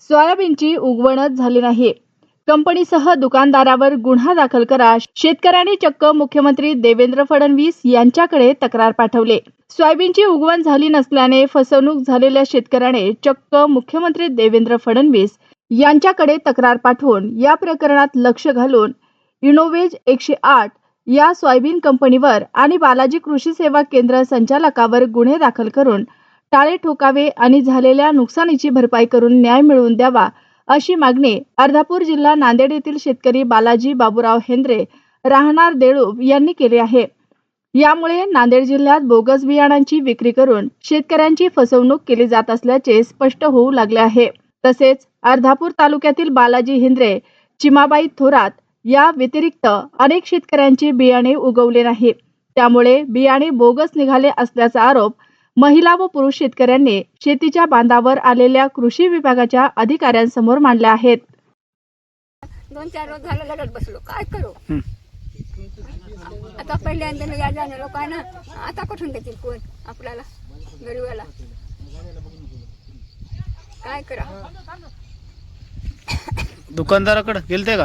सोयाबीनची उगवणच झाली नाही. कंपनीसह दुकानदारावर गुन्हा दाखल करा शेतकऱ्यांनी चक्क मुख्यमंत्री देवेंद्र फडणवीस यांच्याकडे तक्रार पाठवले. सोयाबीनची उगवण झाली नसल्याने फसवणूक झालेल्या शेतकऱ्याने चक्क मुख्यमंत्री देवेंद्र फडणवीस यांच्याकडे तक्रार पाठवून या प्रकरणात लक्ष घालून इनोवेज एकशे आठ या सोयाबीन कंपनीवर आणि बालाजी कृषी सेवा केंद्र संचालकावर गुन्हे दाखल करून टाळे ठोकावे आणि झालेल्या नुकसानीची भरपाई करून न्याय मिळवून द्यावा अशी मागणी अर्धापूर जिल्हा नांदेड येथील शेतकरी बालाजी बाबूराव हेंद्रे राहणार देळूब यांनी केली आहे. यामुळे नांदेड जिल्ह्यात बोगस बियाणांची विक्री करून शेतकऱ्यांची फसवणूक केली जात असल्याचे स्पष्ट होऊ लागले आहे. तसेच अर्धापूर तालुक्यातील बालाजी हिंद्रे चिमाबाई थोरात या व्यतिरिक्त अनेक शेतकऱ्यांची बियाणे उगवले नाही. त्यामुळे बियाणे बोगस निघाले असल्याचा आरोप महिला व पुरुष शेतकऱ्यांनी शेतीच्या बांधावर आलेल्या कृषी विभागाच्या अधिकाऱ्यांसमोर मांडल्या आहेत. दोन चार रोज झालं लढत बसलो. काय करू? हं. आता पहिल्यांदा या जाणे लोक आहे ना? आता कुठून देतील कोण? आपल्याला? गरीबाला? काय करा? दुकानदाराकडे गेलते का?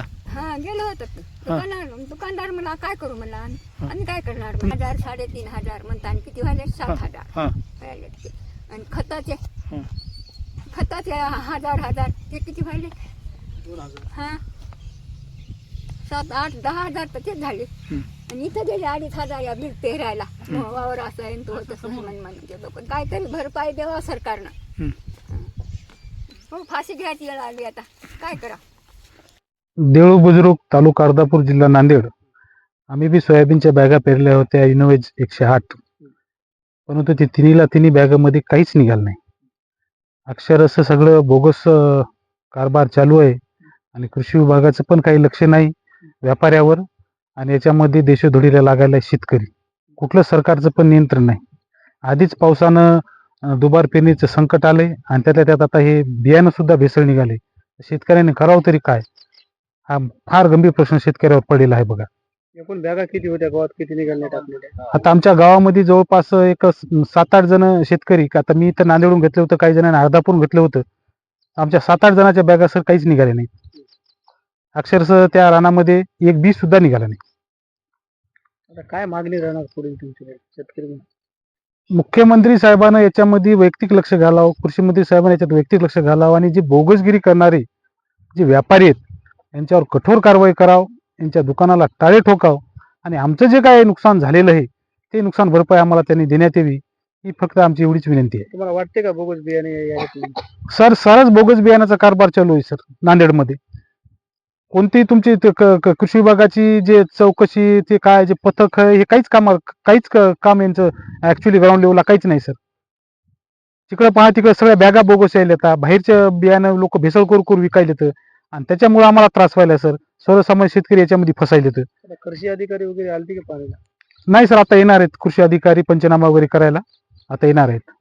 होतो दुकानदार दुकानदार मला काय करू म्हणला आणि काय करणार? हजार साडेतीन हजार म्हणता आणि किती व्हायले? सात हजार. हा. व्हायले. ते. आणि खताचे? हं. खताचे हजार हजार. ते किती व्हायले? हा. सात आठ दहा हजार तर तेच झाले. हं. आणि इथं गेले अडीच हजार या बीड पेरायला. वावर असं आहे तो तसं म्हणून ते लोक काहीतरी भरपाई द्यावा सरकारनं. हं. हो फाशी घ्यायची वेळ आली आता. काय करा? देऊळ बुजुर्ग तालुका अर्धापूर जिल्हा नांदेड. आम्ही बी सोयाबीनच्या बॅगा पेरल्या होत्या. इनोवेज एकशे आठ. परंतु ते तिन्हीला तिन्ही बॅगामध्ये काहीच निघालं नाही. अक्षरश सगळं बोगस कारभार चालू आहे. आणि कृषी विभागाचं पण काही लक्ष नाही व्यापाऱ्यावर. आणि याच्यामध्ये देशोधडीला लागायला शेतकरी. कुठलं सरकारचं पण नियंत्रण नाही. आधीच पावसानं दुबार पेरणीचं संकट आले आणि त्यातल्या त्यात आता हे बियाणं सुद्धा भेसळ निघाले शेतकऱ्यांनी करावं तरी काय? हा फार गंभीर प्रश्न शेतकऱ्यावर पडलेला आहे बघा. एकूण बॅगा किती होत्या? गावात किती निघाल्या टाकलेल्या आता आमच्या गावामध्ये जवळपास एक सात आठ जण शेतकरी का आता मी इथं नांदेडून घेतलं होतं काही जणांनी अर्धापूरून घेतलं होतं. आमच्या सात आठ जणांच्या बॅगा सर काहीच निघाल्या नाही अक्षरशः त्या रानामध्ये एक बी सुद्धा निघाला नाही. आता काय मागणी राहणार पुढे तुमची शेतकरी मुख्यमंत्री साहेबांना याच्यामध्ये वैयक्तिक लक्ष घालावं कृषी मंत्री साहेबांना याच्यात वैयक्तिक लक्ष घालावं आणि जे बोगसगिरी करणारे जे व्यापारी आहेत यांच्यावर कठोर कारवाई करावं यांच्या दुकानाला टाळे ठोकाव आणि आमचं जे काय नुकसान झालेलं आहे ते नुकसान भरपाई आम्हाला त्यांनी देण्यात यावी ही फक्त आमची एवढीच विनंती आहे. तुम्हाला वाटते का बोगस बियाणे सर सरच बोगस बियाण्याचा कारभार चालू आहे सर नांदेडमध्ये. कोणतीही तुमची कृषी विभागाची जे चौकशी ते काय जे पथक आहे हे काहीच काम काहीच काम यांचं ऍक्च्युली ग्राउंड लेवलला काहीच नाही सर. तिकडे पहा तिकडे सगळ्या बॅगा बोगस यायला येतात बाहेरच्या बियाणं लोक भेसळ करू करू विकायला येतं आणि त्याच्यामुळे आम्हाला त्रास व्हायला सर. सर्वसामान्य शेतकरी याच्यामध्ये फसायला येतं कृषी अधिकारी वगैरे आलती का पाहायला? नाही सर. आता येणार आहेत. कृषी अधिकारी पंचनामा वगैरे करायला. आता येणार आहेत.